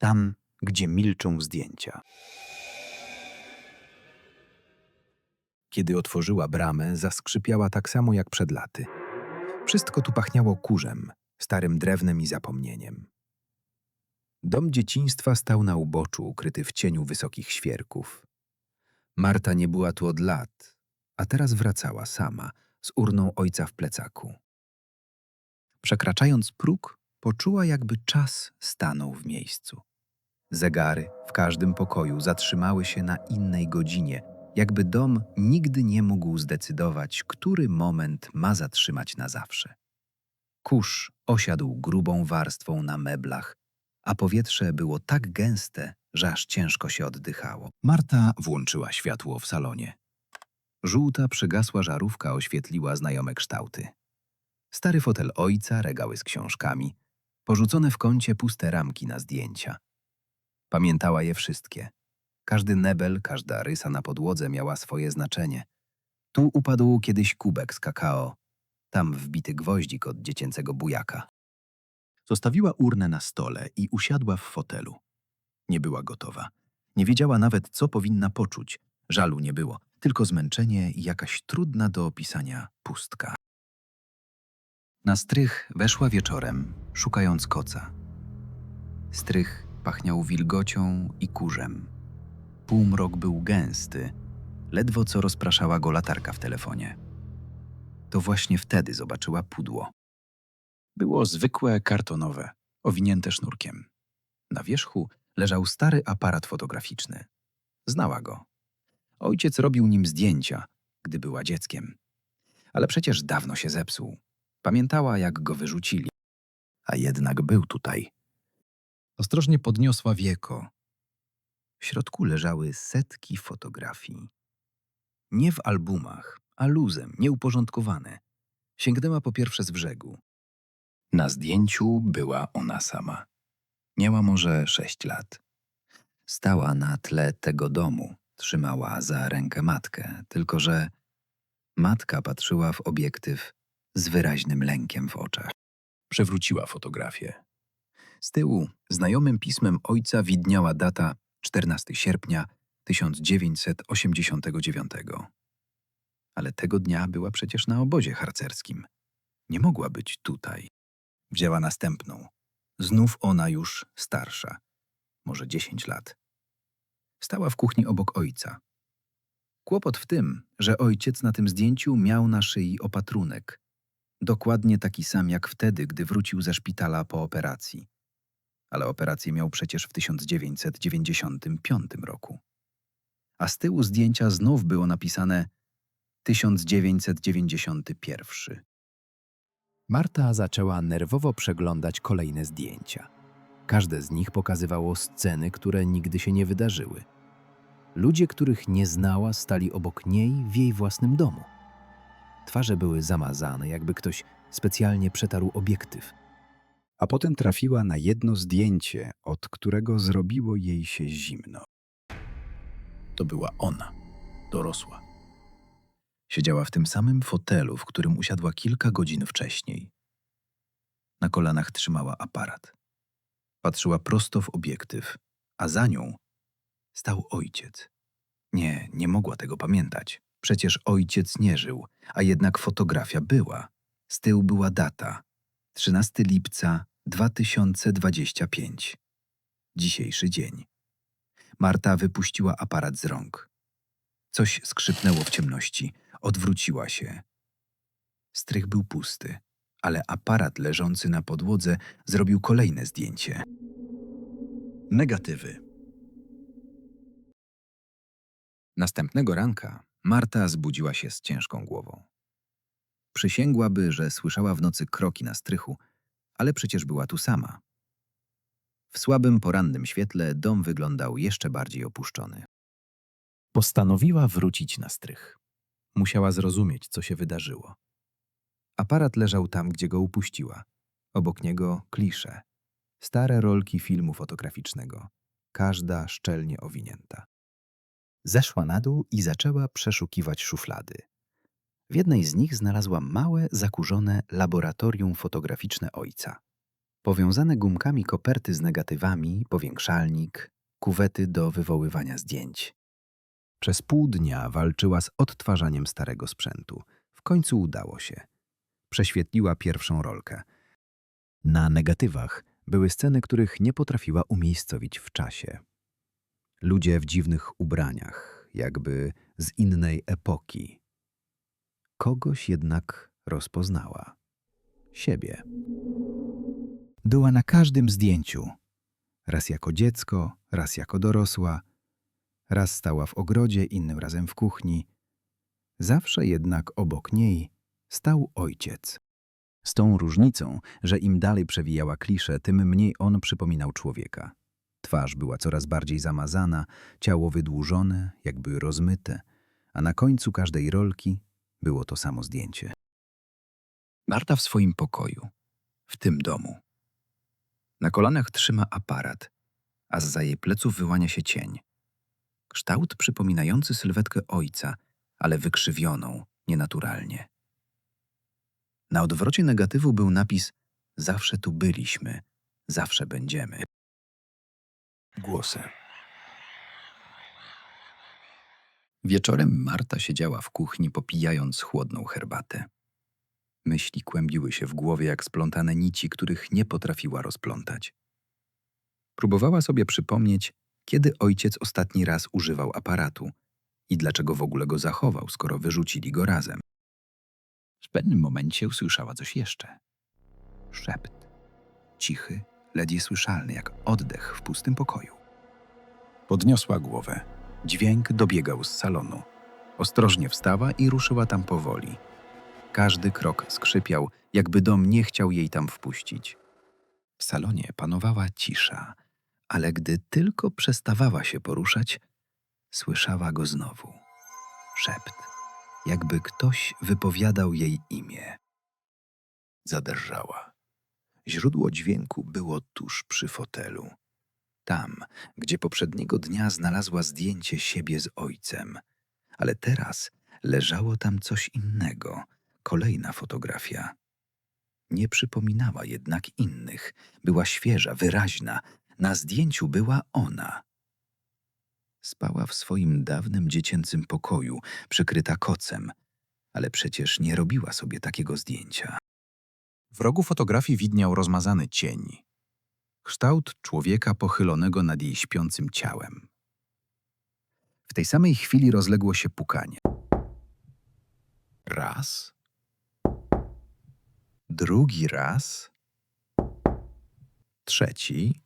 tam, gdzie milczą zdjęcia. Kiedy otworzyła bramę, zaskrzypiała tak samo jak przed laty. Wszystko tu pachniało kurzem, starym drewnem i zapomnieniem. Dom dzieciństwa stał na uboczu, ukryty w cieniu wysokich świerków. Marta nie była tu od lat, a teraz wracała sama, z urną ojca w plecaku. Przekraczając próg, poczuła, jakby czas stanął w miejscu. Zegary w każdym pokoju zatrzymały się na innej godzinie, jakby dom nigdy nie mógł zdecydować, który moment ma zatrzymać na zawsze. Kurz osiadł grubą warstwą na meblach, a powietrze było tak gęste, że aż ciężko się oddychało. Marta włączyła światło w salonie. Żółta, przygasła żarówka oświetliła znajome kształty. Stary fotel ojca, regały z książkami, porzucone w kącie puste ramki na zdjęcia. Pamiętała je wszystkie. Każdy nebel, każda rysa na podłodze miała swoje znaczenie. Tu upadł kiedyś kubek z kakao, tam wbity gwoździk od dziecięcego bujaka. Zostawiła urnę na stole i usiadła w fotelu. Nie była gotowa. Nie wiedziała nawet, co powinna poczuć. Żalu nie było, tylko zmęczenie i jakaś trudna do opisania pustka. Na strych weszła wieczorem, szukając koca. Strych pachniał wilgocią i kurzem. Półmrok był gęsty, ledwo co rozpraszała go latarka w telefonie. To właśnie wtedy zobaczyła pudło. Było zwykłe kartonowe, owinięte sznurkiem. Na wierzchu leżał stary aparat fotograficzny. Znała go. Ojciec robił nim zdjęcia, gdy była dzieckiem. Ale przecież dawno się zepsuł. Pamiętała, jak go wyrzucili. A jednak był tutaj. Ostrożnie podniosła wieko. W środku leżały setki fotografii. Nie w albumach, a luzem, nieuporządkowane. Sięgnęła po pierwsze z brzegu. Na zdjęciu była ona sama. Miała może sześć lat. Stała na tle tego domu, trzymała za rękę matkę, tylko że matka patrzyła w obiektyw z wyraźnym lękiem w oczach. Przewróciła fotografię. Z tyłu znajomym pismem ojca widniała data 14 sierpnia 1989. Ale tego dnia była przecież na obozie harcerskim. Nie mogła być tutaj. Wzięła następną. Znów ona już starsza, może 10 lat. Stała w kuchni obok ojca. Kłopot w tym, że ojciec na tym zdjęciu miał na szyi opatrunek. Dokładnie taki sam jak wtedy, gdy wrócił ze szpitala po operacji. Ale operację miał przecież w 1995 roku. A z tyłu zdjęcia znów było napisane 1991. Marta zaczęła nerwowo przeglądać kolejne zdjęcia. Każde z nich pokazywało sceny, które nigdy się nie wydarzyły. Ludzie, których nie znała, stali obok niej w jej własnym domu. Twarze były zamazane, jakby ktoś specjalnie przetarł obiektyw. A potem trafiła na jedno zdjęcie, od którego zrobiło jej się zimno. To była ona, dorosła. Siedziała w tym samym fotelu, w którym usiadła kilka godzin wcześniej. Na kolanach trzymała aparat. Patrzyła prosto w obiektyw, a za nią stał ojciec. Nie, nie mogła tego pamiętać. Przecież ojciec nie żył, a jednak fotografia była. Z tyłu była data 13 lipca 2025. Dzisiejszy dzień. Marta wypuściła aparat z rąk. Coś skrzypnęło w ciemności. Odwróciła się. Strych był pusty, ale aparat leżący na podłodze zrobił kolejne zdjęcie. Negatywy. Następnego ranka Marta zbudziła się z ciężką głową. Przysięgłaby, że słyszała w nocy kroki na strychu, ale przecież była tu sama. W słabym porannym świetle dom wyglądał jeszcze bardziej opuszczony. Postanowiła wrócić na strych. Musiała zrozumieć, co się wydarzyło. Aparat leżał tam, gdzie go upuściła. Obok niego klisze. Stare rolki filmu fotograficznego. Każda szczelnie owinięta. Zeszła na dół i zaczęła przeszukiwać szuflady. W jednej z nich znalazła małe, zakurzone laboratorium fotograficzne ojca. Powiązane gumkami koperty z negatywami, powiększalnik, kuwety do wywoływania zdjęć. Przez pół dnia walczyła z odtwarzaniem starego sprzętu. W końcu udało się. Prześwietliła pierwszą rolkę. Na negatywach były sceny, których nie potrafiła umiejscowić w czasie. Ludzie w dziwnych ubraniach, jakby z innej epoki. Kogoś jednak rozpoznała. Siebie. Była na każdym zdjęciu. Raz jako dziecko, raz jako dorosła. Raz stała w ogrodzie, innym razem w kuchni. Zawsze jednak obok niej stał ojciec. Z tą różnicą, że im dalej przewijała kliszę, tym mniej on przypominał człowieka. Twarz była coraz bardziej zamazana, ciało wydłużone, jakby rozmyte, a na końcu każdej rolki było to samo zdjęcie. Marta w swoim pokoju, w tym domu. Na kolanach trzyma aparat, a zza jej pleców wyłania się cień. Kształt przypominający sylwetkę ojca, ale wykrzywioną, nienaturalnie. Na odwrocie negatywu był napis Zawsze tu byliśmy, zawsze będziemy. Głosy. Wieczorem Marta siedziała w kuchni, popijając chłodną herbatę. Myśli kłębiły się w głowie jak splątane nici, których nie potrafiła rozplątać. Próbowała sobie przypomnieć, kiedy ojciec ostatni raz używał aparatu i dlaczego w ogóle go zachował, skoro wyrzucili go razem. W pewnym momencie usłyszała coś jeszcze. Szept. Cichy, ledwie słyszalny jak oddech w pustym pokoju. Podniosła głowę. Dźwięk dobiegał z salonu. Ostrożnie wstała i ruszyła tam powoli. Każdy krok skrzypiał, jakby dom nie chciał jej tam wpuścić. W salonie panowała cisza, ale gdy tylko przestawała się poruszać, słyszała go znowu. Szept, jakby ktoś wypowiadał jej imię. Zadrżała. Źródło dźwięku było tuż przy fotelu. Tam, gdzie poprzedniego dnia znalazła zdjęcie siebie z ojcem. Ale teraz leżało tam coś innego, kolejna fotografia. Nie przypominała jednak innych. Była świeża, wyraźna. Na zdjęciu była ona. Spała w swoim dawnym dziecięcym pokoju, przykryta kocem, ale przecież nie robiła sobie takiego zdjęcia. W rogu fotografii widniał rozmazany cień. Kształt człowieka pochylonego nad jej śpiącym ciałem. W tej samej chwili rozległo się pukanie. Raz. Drugi raz. Trzeci.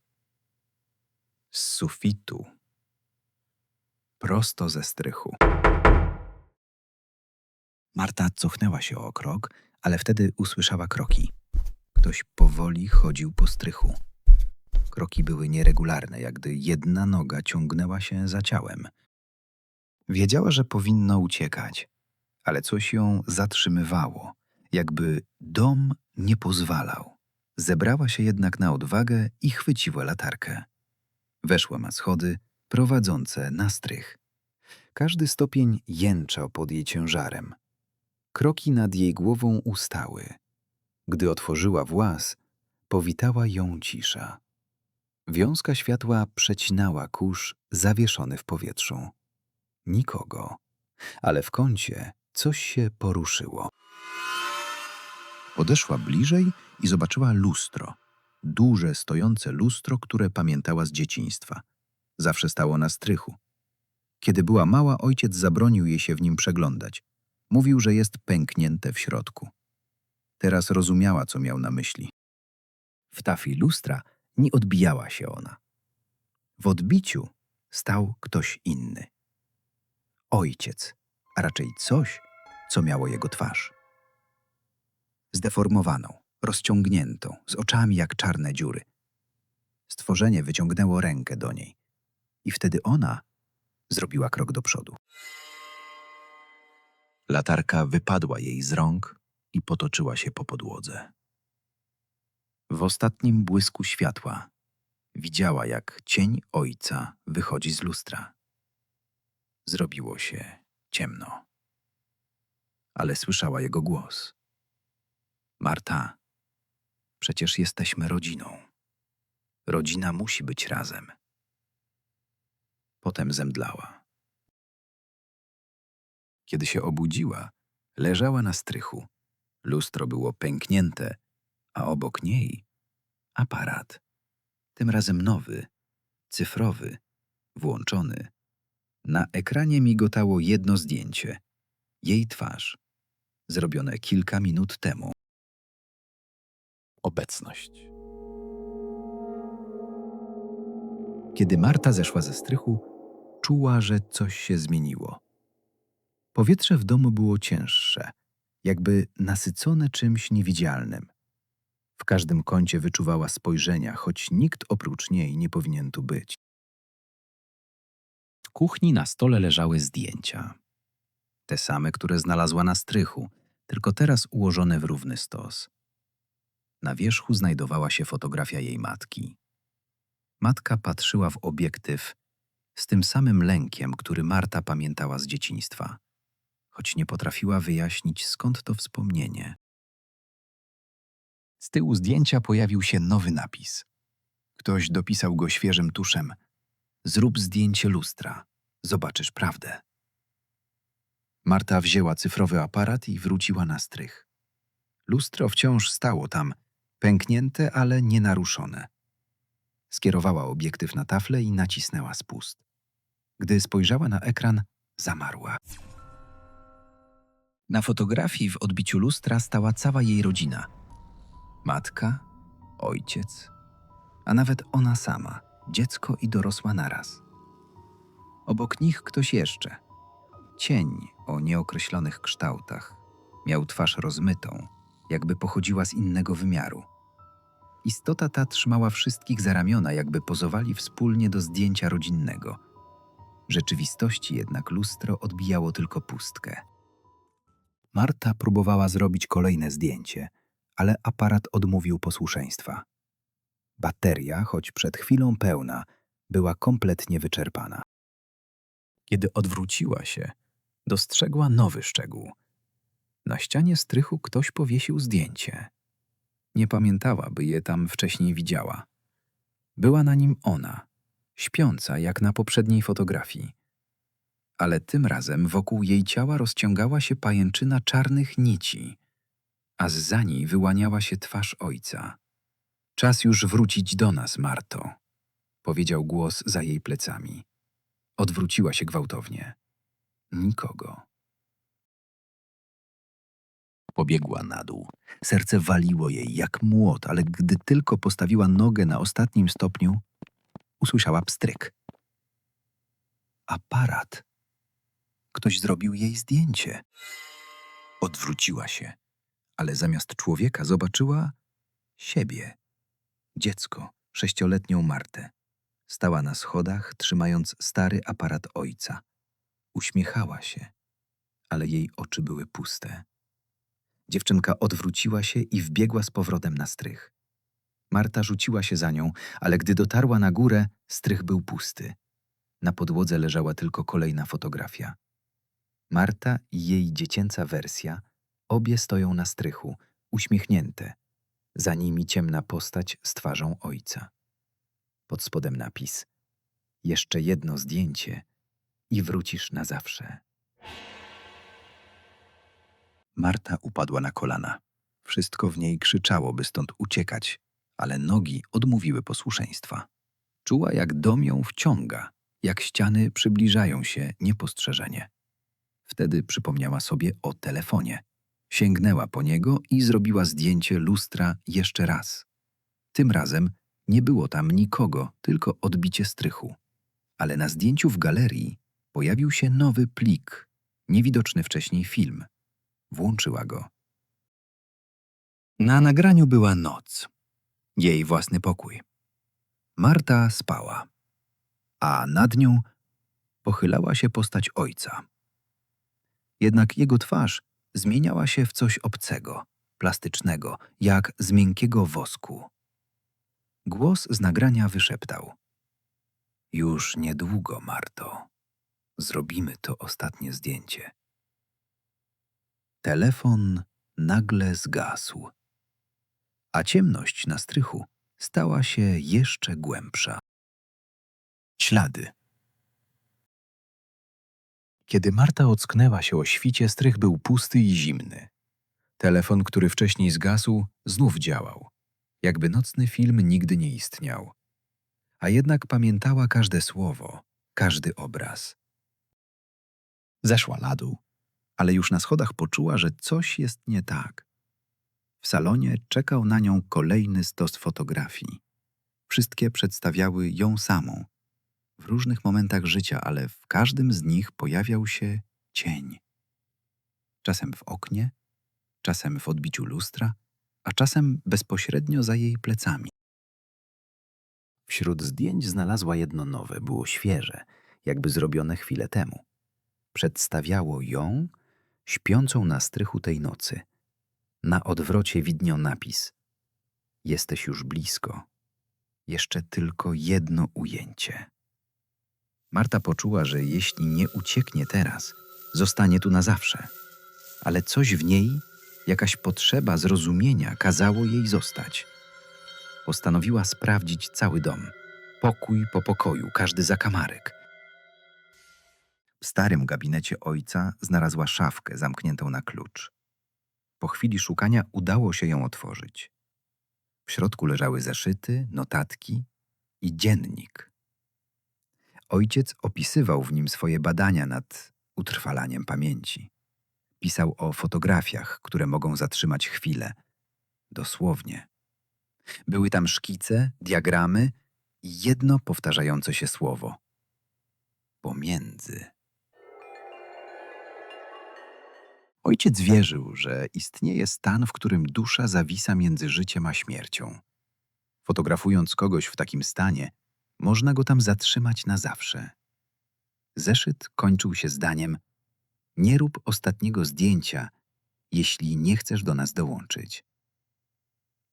Z sufitu. Prosto ze strychu. Marta cofnęła się o krok, ale wtedy usłyszała kroki. Ktoś powoli chodził po strychu. Kroki były nieregularne, jak gdy jedna noga ciągnęła się za ciałem. Wiedziała, że powinno uciekać, ale coś ją zatrzymywało, jakby dom nie pozwalał. Zebrała się jednak na odwagę i chwyciła latarkę. Weszła na schody prowadzące na strych. Każdy stopień jęczał pod jej ciężarem. Kroki nad jej głową ustały. Gdy otworzyła włas, powitała ją cisza. Wiązka światła przecinała kurz zawieszony w powietrzu. Nikogo, ale w kącie coś się poruszyło. Podeszła bliżej i zobaczyła lustro. Duże, stojące lustro, które pamiętała z dzieciństwa. Zawsze stało na strychu. Kiedy była mała, ojciec zabronił jej się w nim przeglądać. Mówił, że jest pęknięte w środku. Teraz rozumiała, co miał na myśli. W tafli lustra nie odbijała się ona. W odbiciu stał ktoś inny. Ojciec, a raczej coś, co miało jego twarz. Zdeformowaną, rozciągniętą, z oczami jak czarne dziury. Stworzenie wyciągnęło rękę do niej i wtedy ona zrobiła krok do przodu. Latarka wypadła jej z rąk i potoczyła się po podłodze. W ostatnim błysku światła widziała, jak cień ojca wychodzi z lustra. Zrobiło się ciemno, ale słyszała jego głos. Marta, Przecież jesteśmy rodziną. Rodzina musi być razem. Potem zemdlała. Kiedy się obudziła, leżała na strychu. Lustro było pęknięte, a obok niej aparat. Tym razem nowy, cyfrowy, włączony. Na ekranie migotało jedno zdjęcie. Jej twarz, zrobione kilka minut temu. Obecność. Kiedy Marta zeszła ze strychu, czuła, że coś się zmieniło. Powietrze w domu było cięższe, jakby nasycone czymś niewidzialnym. W każdym kącie wyczuwała spojrzenia, choć nikt oprócz niej nie powinien tu być. W kuchni na stole leżały zdjęcia. Te same, które znalazła na strychu, tylko teraz ułożone w równy stos. Na wierzchu znajdowała się fotografia jej matki. Matka patrzyła w obiektyw z tym samym lękiem, który Marta pamiętała z dzieciństwa, choć nie potrafiła wyjaśnić, skąd to wspomnienie. Z tyłu zdjęcia pojawił się nowy napis. Ktoś dopisał go świeżym tuszem. Zrób zdjęcie lustra, zobaczysz prawdę. Marta wzięła cyfrowy aparat i wróciła na strych. Lustro wciąż stało tam, pęknięte, ale nienaruszone. Skierowała obiektyw na taflę i nacisnęła spust. Gdy spojrzała na ekran, zamarła. Na fotografii w odbiciu lustra stała cała jej rodzina. Matka, ojciec, a nawet ona sama, dziecko i dorosła naraz. Obok nich ktoś jeszcze. Cień o nieokreślonych kształtach. Miał twarz rozmytą, jakby pochodziła z innego wymiaru. Istota ta trzymała wszystkich za ramiona, jakby pozowali wspólnie do zdjęcia rodzinnego. Rzeczywistości jednak lustro odbijało tylko pustkę. Marta próbowała zrobić kolejne zdjęcie, ale aparat odmówił posłuszeństwa. Bateria, choć przed chwilą pełna, była kompletnie wyczerpana. Kiedy odwróciła się, dostrzegła nowy szczegół. Na ścianie strychu ktoś powiesił zdjęcie. Nie pamiętała, by je tam wcześniej widziała. Była na nim ona, śpiąca jak na poprzedniej fotografii. Ale tym razem wokół jej ciała rozciągała się pajęczyna czarnych nici, a zza niej wyłaniała się twarz ojca. Czas już wrócić do nas, Marto, powiedział głos za jej plecami. Odwróciła się gwałtownie. Nikogo. Pobiegła na dół. Serce waliło jej jak młot, ale gdy tylko postawiła nogę na ostatnim stopniu, usłyszała pstryk. Aparat. Ktoś zrobił jej zdjęcie. Odwróciła się, ale zamiast człowieka zobaczyła siebie. Dziecko, sześcioletnią Martę. Stała na schodach, trzymając stary aparat ojca. Uśmiechała się, ale jej oczy były puste. Dziewczynka odwróciła się i wbiegła z powrotem na strych. Marta rzuciła się za nią, ale gdy dotarła na górę, strych był pusty. Na podłodze leżała tylko kolejna fotografia. Marta i jej dziecięca wersja, obie stoją na strychu, uśmiechnięte. Za nimi ciemna postać z twarzą ojca. Pod spodem napis: Jeszcze jedno zdjęcie i wrócisz na zawsze. Marta upadła na kolana. Wszystko w niej krzyczało, by stąd uciekać, ale nogi odmówiły posłuszeństwa. Czuła, jak dom ją wciąga, jak ściany przybliżają się niepostrzeżenie. Wtedy przypomniała sobie o telefonie. Sięgnęła po niego i zrobiła zdjęcie lustra jeszcze raz. Tym razem nie było tam nikogo, tylko odbicie strychu. Ale na zdjęciu w galerii pojawił się nowy plik, niewidoczny wcześniej film. Włączyła go. Na nagraniu była noc. Jej własny pokój. Marta spała, a nad nią pochylała się postać ojca. Jednak jego twarz zmieniała się w coś obcego, plastycznego, jak z miękkiego wosku. Głos z nagrania wyszeptał. Już niedługo, Marto. Zrobimy to ostatnie zdjęcie. Telefon nagle zgasł, a ciemność na strychu stała się jeszcze głębsza. Ślady. Kiedy Marta ocknęła się o świcie, strych był pusty i zimny. Telefon, który wcześniej zgasł, znów działał, jakby nocny film nigdy nie istniał. A jednak pamiętała każde słowo, każdy obraz. Zeszła na dół, ale już na schodach poczuła, że coś jest nie tak. W salonie czekał na nią kolejny stos fotografii. Wszystkie przedstawiały ją samą, w różnych momentach życia, ale w każdym z nich pojawiał się cień. Czasem w oknie, czasem w odbiciu lustra, a czasem bezpośrednio za jej plecami. Wśród zdjęć znalazła jedno nowe, było świeże, jakby zrobione chwilę temu. Przedstawiało ją, śpiącą na strychu tej nocy. Na odwrocie widniał napis: Jesteś już blisko. Jeszcze tylko jedno ujęcie. Marta poczuła, że jeśli nie ucieknie teraz, zostanie tu na zawsze. Ale coś w niej, jakaś potrzeba zrozumienia, kazało jej zostać. Postanowiła sprawdzić cały dom, pokój po pokoju, każdy zakamarek. W starym gabinecie ojca znalazła szafkę zamkniętą na klucz. Po chwili szukania udało się ją otworzyć. W środku leżały zeszyty, notatki i dziennik. Ojciec opisywał w nim swoje badania nad utrwalaniem pamięci. Pisał o fotografiach, które mogą zatrzymać chwilę. Dosłownie. Były tam szkice, diagramy i jedno powtarzające się słowo. Pomiędzy. Ojciec wierzył, że istnieje stan, w którym dusza zawisa między życiem a śmiercią. Fotografując kogoś w takim stanie, można go tam zatrzymać na zawsze. Zeszyt kończył się zdaniem: Nie rób ostatniego zdjęcia, jeśli nie chcesz do nas dołączyć.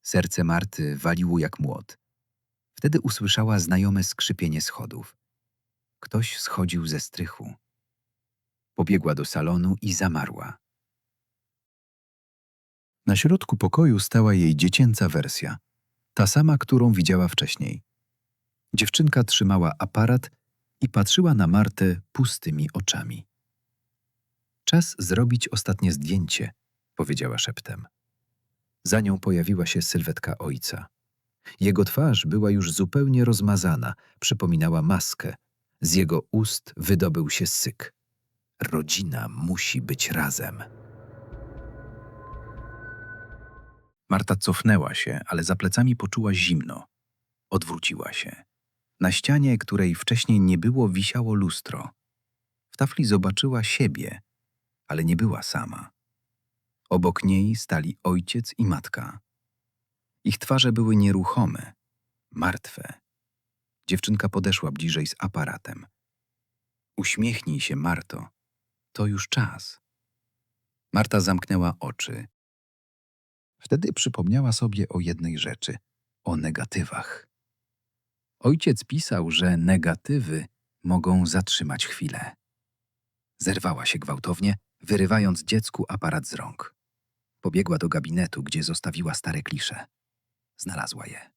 Serce Marty waliło jak młot. Wtedy usłyszała znajome skrzypienie schodów. Ktoś schodził ze strychu. Pobiegła do salonu i zamarła. Na środku pokoju stała jej dziecięca wersja, ta sama, którą widziała wcześniej. Dziewczynka trzymała aparat i patrzyła na Martę pustymi oczami. Czas zrobić ostatnie zdjęcie, powiedziała szeptem. Za nią pojawiła się sylwetka ojca. Jego twarz była już zupełnie rozmazana, przypominała maskę. Z jego ust wydobył się syk. Rodzina musi być razem. Marta cofnęła się, ale za plecami poczuła zimno. Odwróciła się. Na ścianie, której wcześniej nie było, wisiało lustro. W tafli zobaczyła siebie, ale nie była sama. Obok niej stali ojciec i matka. Ich twarze były nieruchome, martwe. Dziewczynka podeszła bliżej z aparatem. Uśmiechnij się, Marto. To już czas. Marta zamknęła oczy. Wtedy przypomniała sobie o jednej rzeczy o negatywach. Ojciec pisał, że negatywy mogą zatrzymać chwilę. Zerwała się gwałtownie, wyrywając dziecku aparat z rąk. Pobiegła do gabinetu, gdzie zostawiła stare klisze. Znalazła je.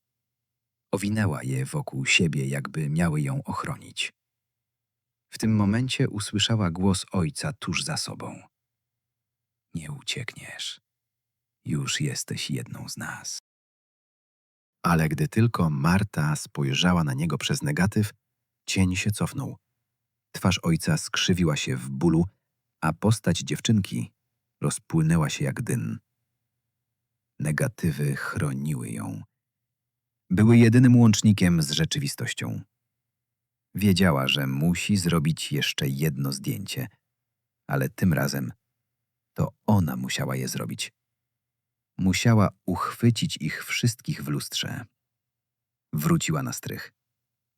Owinęła je wokół siebie, jakby miały ją ochronić. W tym momencie usłyszała głos ojca tuż za sobą. Nie uciekniesz. Już jesteś jedną z nas. Ale gdy tylko Marta spojrzała na niego przez negatyw, cień się cofnął. Twarz ojca skrzywiła się w bólu, a postać dziewczynki rozpłynęła się jak dyn. Negatywy chroniły ją. Były jedynym łącznikiem z rzeczywistością. Wiedziała, że musi zrobić jeszcze jedno zdjęcie, ale tym razem to ona musiała je zrobić. Musiała uchwycić ich wszystkich w lustrze. Wróciła na strych.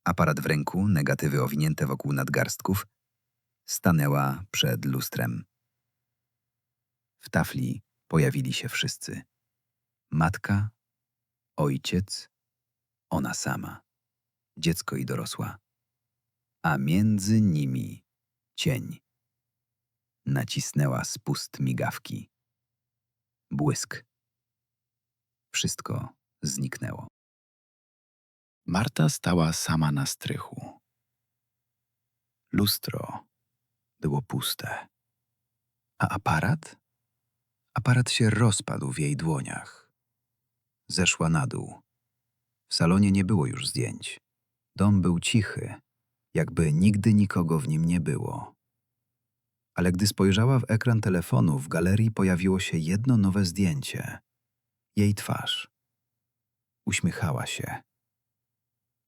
Aparat w ręku, negatywy owinięte wokół nadgarstków, stanęła przed lustrem. W tafli pojawili się wszyscy. Matka, ojciec, ona sama, dziecko i dorosła. A między nimi cień. Nacisnęła spust migawki. Błysk. Wszystko zniknęło. Marta stała sama na strychu. Lustro było puste. A aparat? Aparat się rozpadł w jej dłoniach. Zeszła na dół. W salonie nie było już zdjęć. Dom był cichy, jakby nigdy nikogo w nim nie było. Ale gdy spojrzała w ekran telefonu, w galerii pojawiło się jedno nowe zdjęcie. Jej twarz. Uśmiechała się,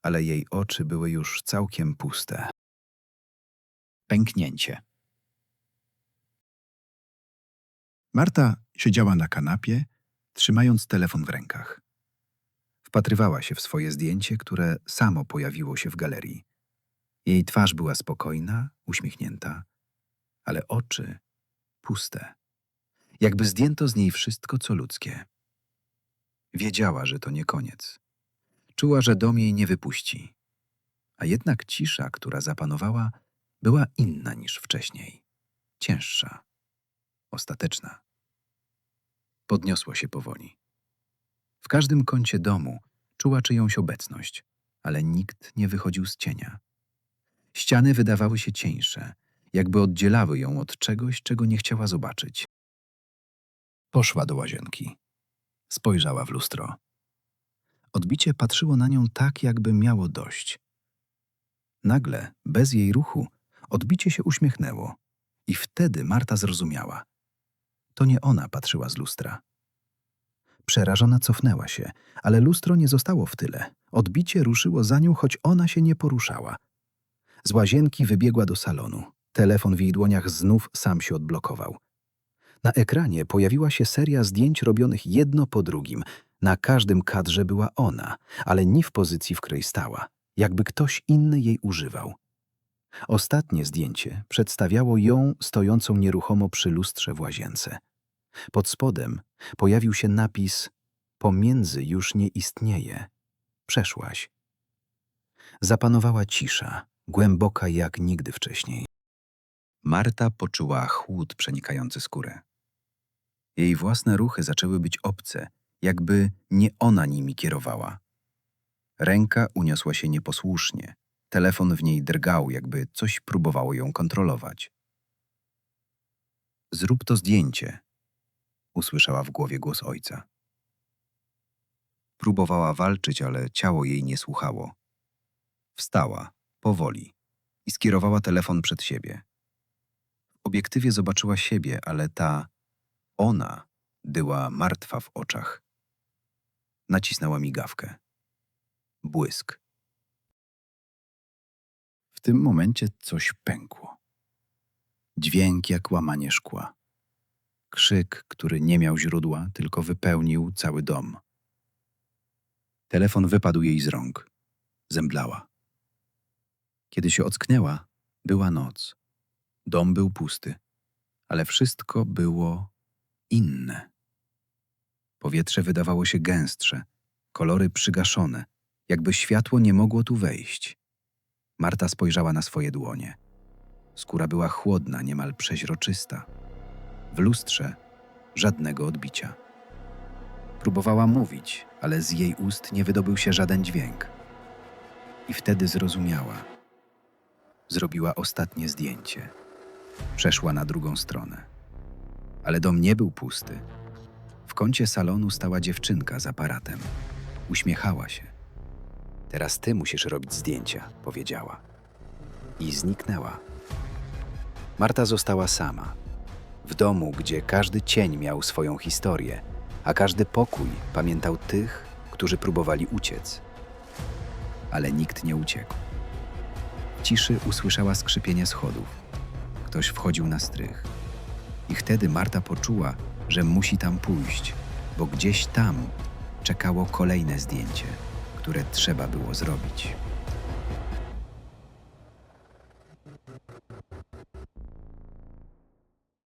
ale jej oczy były już całkiem puste. Pęknięcie. Marta siedziała na kanapie, trzymając telefon w rękach. Wpatrywała się w swoje zdjęcie, które samo pojawiło się w galerii. Jej twarz była spokojna, uśmiechnięta, ale oczy puste. Jakby zdjęto z niej wszystko, co ludzkie. Wiedziała, że to nie koniec. Czuła, że dom jej nie wypuści. A jednak cisza, która zapanowała, była inna niż wcześniej. Cięższa. Ostateczna. Podniosła się powoli. W każdym kącie domu czuła czyjąś obecność, ale nikt nie wychodził z cienia. Ściany wydawały się cieńsze, jakby oddzielały ją od czegoś, czego nie chciała zobaczyć. Poszła do łazienki. Spojrzała w lustro. Odbicie patrzyło na nią tak, jakby miało dość. Nagle, bez jej ruchu, odbicie się uśmiechnęło i wtedy Marta zrozumiała. To nie ona patrzyła z lustra. Przerażona cofnęła się, ale lustro nie zostało w tyle. Odbicie ruszyło za nią, choć ona się nie poruszała. Z łazienki wybiegła do salonu. Telefon w jej dłoniach znów sam się odblokował. Na ekranie pojawiła się seria zdjęć robionych jedno po drugim. Na każdym kadrze była ona, ale nie w pozycji, w której stała, jakby ktoś inny jej używał. Ostatnie zdjęcie przedstawiało ją stojącą nieruchomo przy lustrze w łazience. Pod spodem pojawił się napis Pomiędzy już nie istnieje. Przeszłaś. Zapanowała cisza, głęboka jak nigdy wcześniej. Marta poczuła chłód przenikający skórę. Jej własne ruchy zaczęły być obce, jakby nie ona nimi kierowała. Ręka uniosła się nieposłusznie. Telefon w niej drgał, jakby coś próbowało ją kontrolować. Zrób to zdjęcie, usłyszała w głowie głos ojca. Próbowała walczyć, ale ciało jej nie słuchało. Wstała, powoli, i skierowała telefon przed siebie. W obiektywie zobaczyła siebie, ale ta ona była martwa w oczach. Nacisnęła migawkę. Błysk. W tym momencie coś pękło. Dźwięk jak łamanie szkła. Krzyk, który nie miał źródła, tylko wypełnił cały dom. Telefon wypadł jej z rąk. Zemdlała. Kiedy się ocknęła, była noc. Dom był pusty, ale wszystko było inne. Powietrze wydawało się gęstsze, kolory przygaszone, jakby światło nie mogło tu wejść. Marta spojrzała na swoje dłonie. Skóra była chłodna, niemal przeźroczysta. W lustrze żadnego odbicia. Próbowała mówić, ale z jej ust nie wydobył się żaden dźwięk. I wtedy zrozumiała. Zrobiła ostatnie zdjęcie. Przeszła na drugą stronę. Ale dom nie był pusty. W kącie salonu stała dziewczynka z aparatem. Uśmiechała się. Teraz ty musisz robić zdjęcia, powiedziała. I zniknęła. Marta została sama. W domu, gdzie każdy cień miał swoją historię, a każdy pokój pamiętał tych, którzy próbowali uciec. Ale nikt nie uciekł. W ciszy usłyszała skrzypienie schodów. Ktoś wchodził na strych. I wtedy Marta poczuła, że musi tam pójść, bo gdzieś tam czekało kolejne zdjęcie, które trzeba było zrobić.